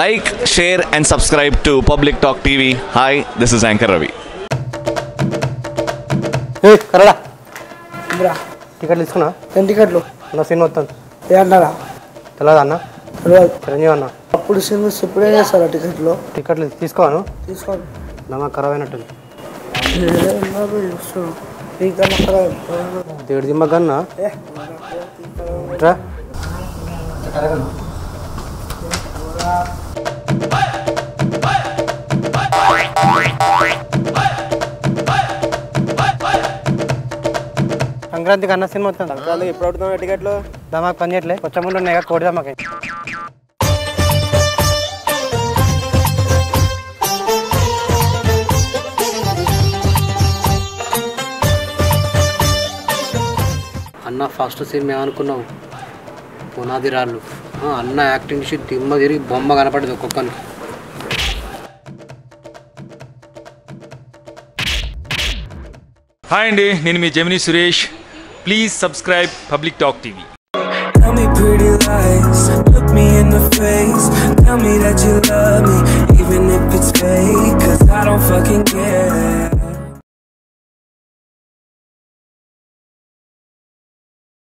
Like, share, and subscribe to Public Talk TV. Hi, this is Anchor Ravi. ఏ కరడా. బ్రా టికెట్లు తీసుకున్నా? ఎన్ని టికెట్లు? నా సినిమా వస్తుంది. ఏ అన్నారా? తెలియదా అన్న? తెలియదు. చిరంజీవి అన్న. అప్పుడు సినిమాస్ ఇప్పుడే చేస్తారా టికెట్లు? టికెట్లు తీసుకోను. తీసుకోండి నమ్మా ఖరాబ్ అయినట్టుంది. దేడు దిమ్మ కన్నా రా. సంక్రాంతికి అన్న సినిమా వస్తుంది. సంక్రాంతికి ఎప్పుడు అవుతున్నావు టికెట్లు? దమాక్ పని చేయట్లే. కొంచెం ముందు ఉన్నాయి కదా కోడి దమాకి అన్న ఫస్ట్ సినిమా ఏమనుకున్నావు పునాది రాళ్ళు అన్న యాక్టింగ్ షీట్ దిమ్మ తిరిగి బొమ్మ కనపడదు ఒక్కొక్కరికి. హాయ్ అండి నేను మీ జమిని Suresh. Please subscribe public talk TV